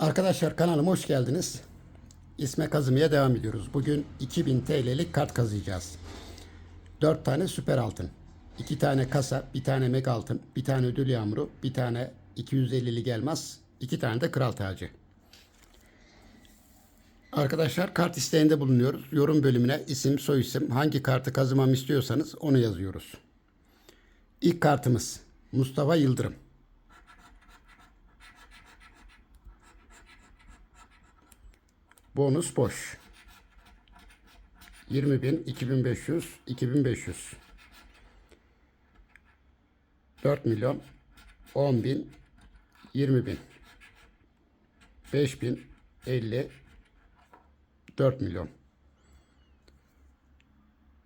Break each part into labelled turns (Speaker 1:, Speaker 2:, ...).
Speaker 1: Arkadaşlar kanalıma hoş geldiniz. İsme kazımaya devam ediyoruz. Bugün 2000 TL'lik kart kazıyacağız. 4 tane süper altın. 2 tane kasa, bir tane mega altın, bir tane ödül yağmuru, bir tane 250'lik elmas, 2 tane de kral tacı. Arkadaşlar kart isteğinde bulunuyoruz. Yorum bölümüne isim, soyisim, hangi kartı kazımamı istiyorsanız onu yazıyoruz. İlk kartımız Mustafa Yıldırım. Bonus boş. 20 bin, 2500, 2500. 4 milyon, 10 bin, 20 bin. 5 bin, 50, 4 milyon.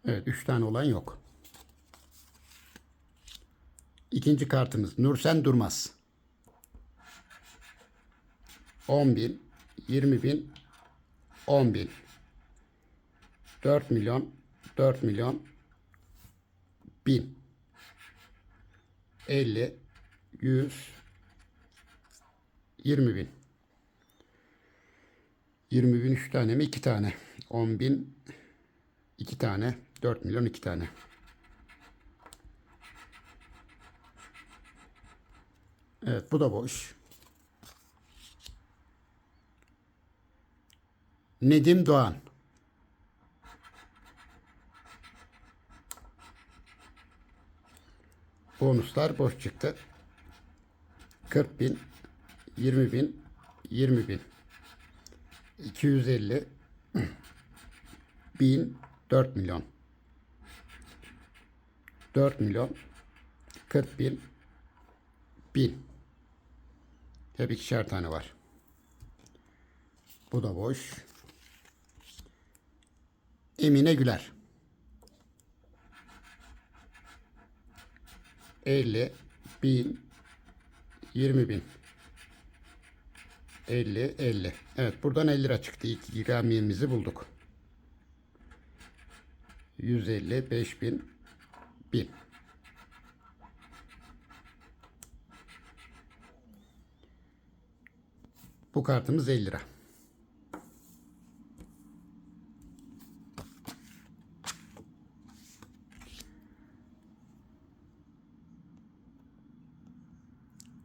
Speaker 1: Evet, 3 tane olan yok. İkinci kartımız Nursen Durmaz. 10 bin, 20 bin, 10 bin. 4 milyon, 4 milyon, 1000. 50, 100, 20 bin. 20 bin 3 tane mi? 2 tane. 10 bin 2 tane. 4 milyon 2 tane. Evet bu da boş. Nedim Doğan. Bonuslar boş çıktı. 40 bin, 20 bin, 20 bin. 250 bin, 4 milyon. 4 milyon, 40 bin, bin. Hep ikişer tane var. Bu da boş. Emine Güler. 50 bin 20 bin. 50 50 evet buradan 50 lira çıktı. İlk ikramiyemizi bulduk. 150 5000 1000 bu kartımız 50 lira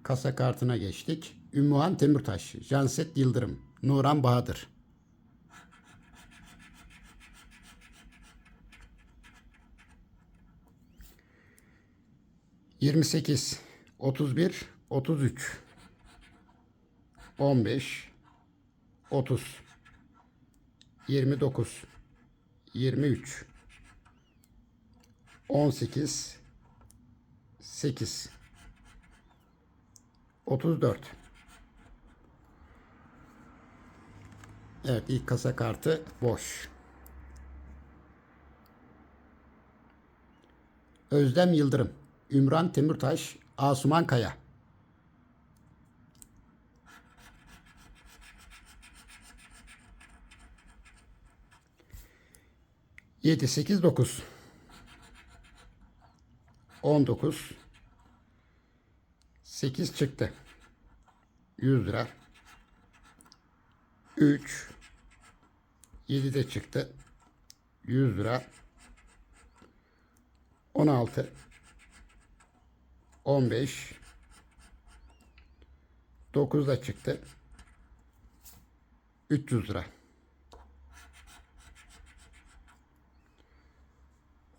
Speaker 1: Kasa kartına geçtik. Ümmühan Temürtaş, Janset Yıldırım, Nuran Bahadır. Yirmi sekiz, otuz bir, otuz üç, on beş, otuz, yirmi dokuz, yirmi üç, on sekiz, sekiz. 34. Evet ilk kasa kartı boş. Özlem Yıldırım, Ümran Temürtaş, Asuman Kaya. Yedi, sekiz, dokuz. On dokuz. 8 çıktı. 100 lira. 3 7 de çıktı. 100 lira. 16 15 9 da çıktı. 300 lira.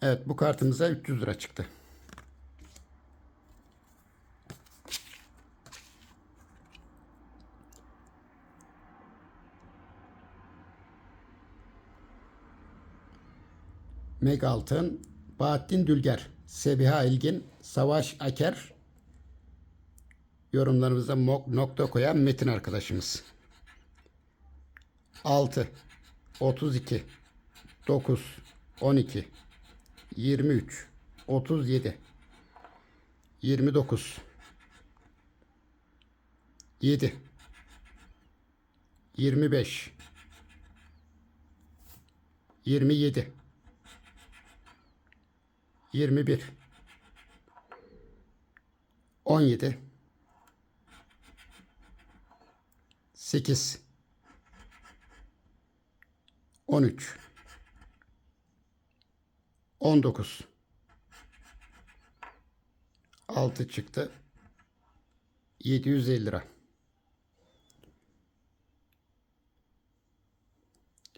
Speaker 1: Evet bu kartımıza 300 lira çıktı. Meg Altın, Bahattin Dülger, Sebiha İlgin, Savaş Aker, yorumlarımıza nokta koyan Metin arkadaşımız. 6, 32, 9, 12, 23, 37, 29, 7, 25, 27, 21 17 8 13 19 6 çıktı. 750 lira.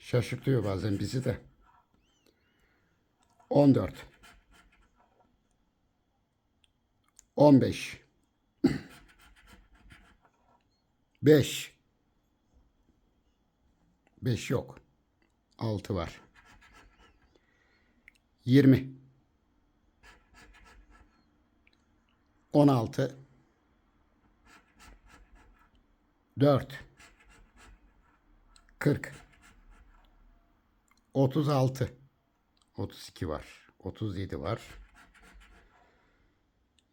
Speaker 1: Şaşırtıyor bazen bizi de. 14 15 5 5 yok. 6 var. 20 16 4 40 36 32 var. 37 var.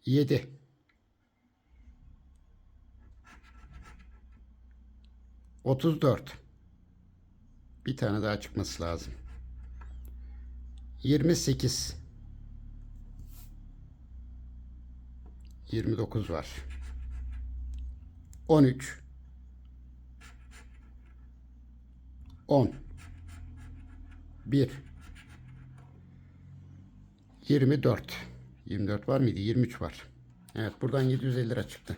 Speaker 1: 7 34 Bir tane daha çıkması lazım. 28 29 var. 13 10 1 24 24 var mıydı? 23 var. Evet buradan 750 lira çıktı.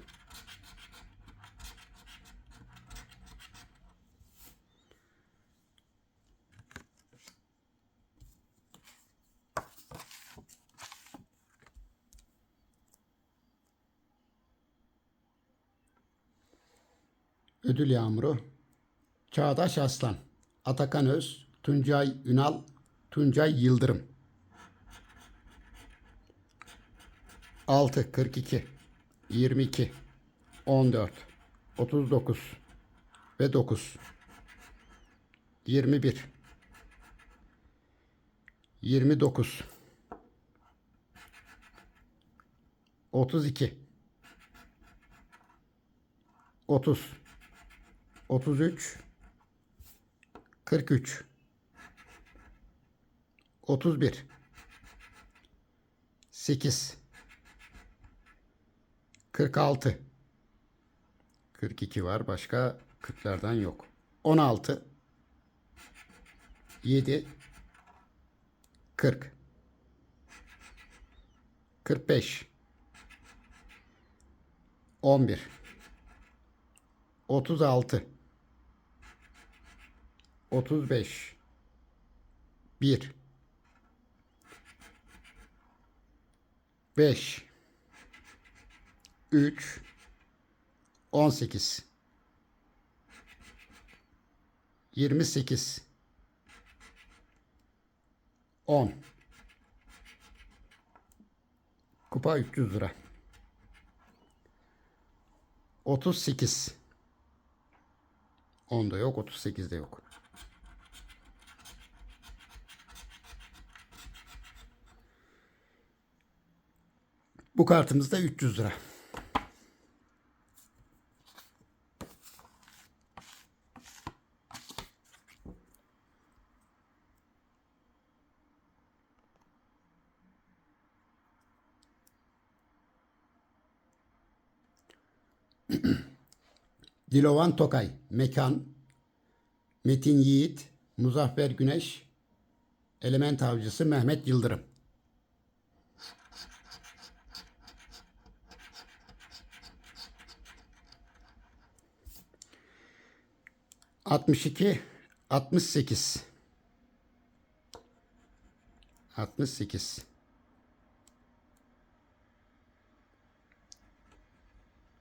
Speaker 1: Ödül Yağmuru Çağdaş Aslan Atakan Öz Tuncay Ünal Tuncay Yıldırım 6 42 22 14 39 ve 9 21 29 32 30 33 43 31 8 46 42 var. Başka 40'lardan yok. 16 7 40 45 11 36 35 1 5 3 18 28 10 Kupa 300 lira. 38 10'da yok 38'de yok. Bu kartımızda 300 lira. Dilovan Tokay, Mekan, Metin Yiğit, Muzaffer Güneş, Element Avcısı Mehmet Yıldırım. Altmış iki, altmış sekiz. Altmış sekiz.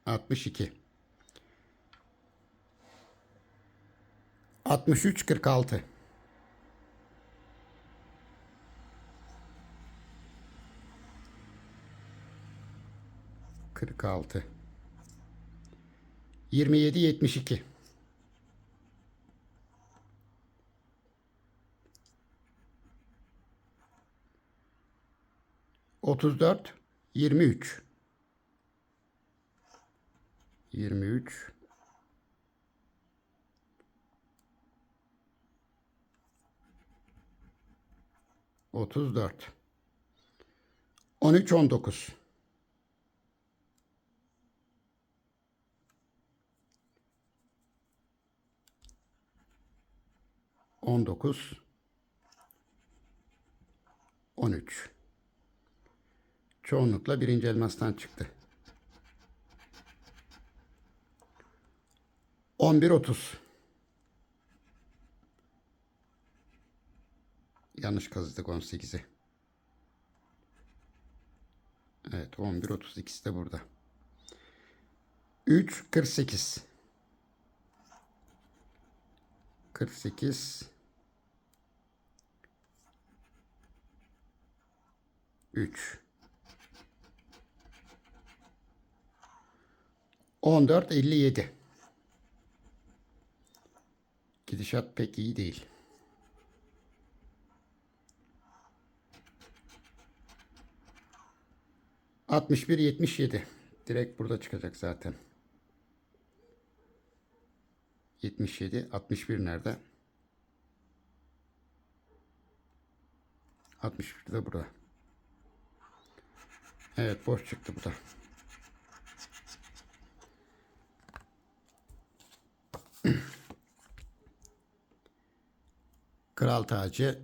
Speaker 1: Altmış iki. 63 46 46 27 72 34 23 23 34 13 19 19 13 Çoğunlukla birinci elmastan çıktı. 11.30 Yanlış kazıdık 18'i. Evet 11 30 ikisi de burada. 3 48 48 3 14 57 Gidişat pek iyi değil. Altmış bir yetmiş yedi. Direkt burada çıkacak zaten. 77, 61 nerede? 61 de burada. Evet boş çıktı bu da. Kral tacı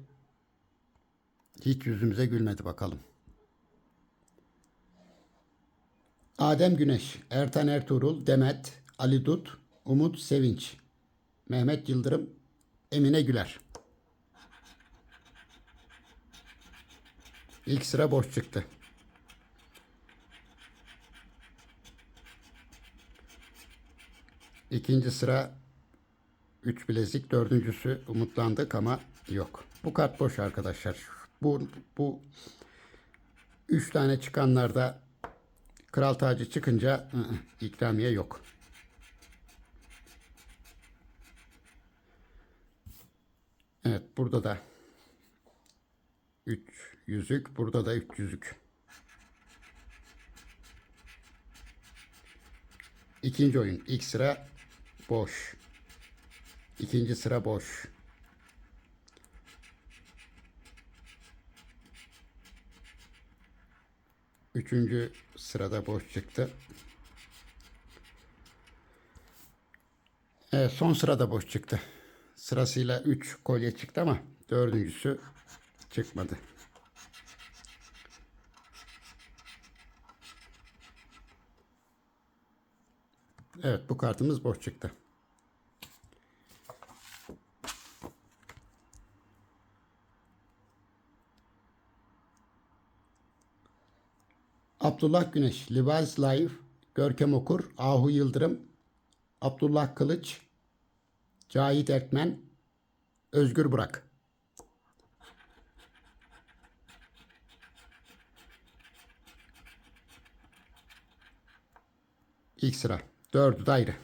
Speaker 1: hiç yüzümüze gülmedi bakalım. Adem Güneş, Ertan Ertuğrul, Demet, Ali Dut, Umut Sevinç, Mehmet Yıldırım, Emine Güler. İlk sıra boş çıktı. İkinci sıra 3 bilezik, dördüncüsü umutlandık ama yok. Bu kart boş arkadaşlar. Bu bu 3 tane çıkanlarda kral tacı çıkınca ikramiye yok. Evet burada da 3 yüzük, burada da 3 yüzük. İkinci oyun. ilk sıra boş. İkinci sıra boş. Üçüncü sırada boş çıktı. Evet son sırada boş çıktı. Sırasıyla 3 kolye çıktı ama dördüncüsü çıkmadı. Evet bu kartımız boş çıktı. Abdullah Güneş, Levi's Live, Görkem Okur, Ahu Yıldırım, Abdullah Kılıç, Cahit Erkmen, Özgür Burak. İlk sıra. Dördü de ayrı.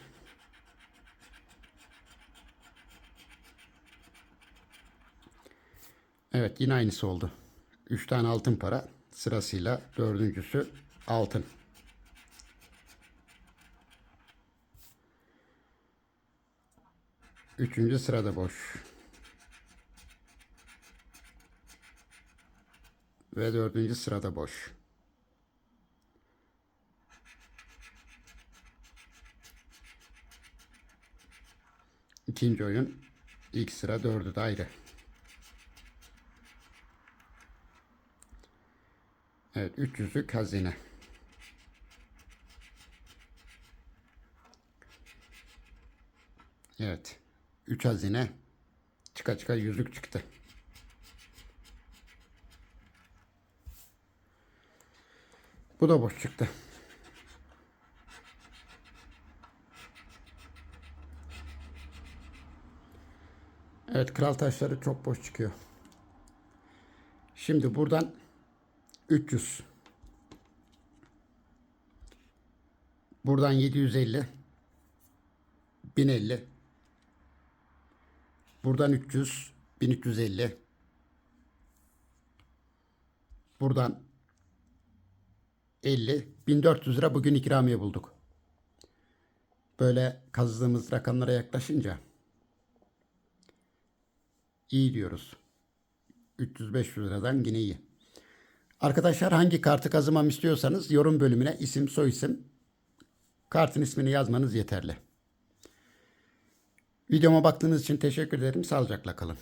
Speaker 1: Evet yine aynısı oldu. Üç tane altın para sırasıyla dördüncüsü altın. Üçüncü sırada boş. Ve dördüncü sırada boş. İkinci oyun. ilk sıra dördü de ayrı. Evet, 300'lük hazine. Evet. 3 hazine. Çıka çıka yüzük çıktı. Bu da boş çıktı. Evet kral taşları çok boş çıkıyor. Şimdi buradan 300. Buradan 750. 1050. Buradan 300. 1350. Buradan 50. 1400 lira bugün ikramiye bulduk. Böyle kazdığımız rakamlara yaklaşınca iyi diyoruz. 300-500 liradan yine iyi. Arkadaşlar hangi kartı kazımam istiyorsanız yorum bölümüne isim soyisim kartın ismini yazmanız yeterli. Videoma baktığınız için teşekkür ederim. Sağlıcakla kalın.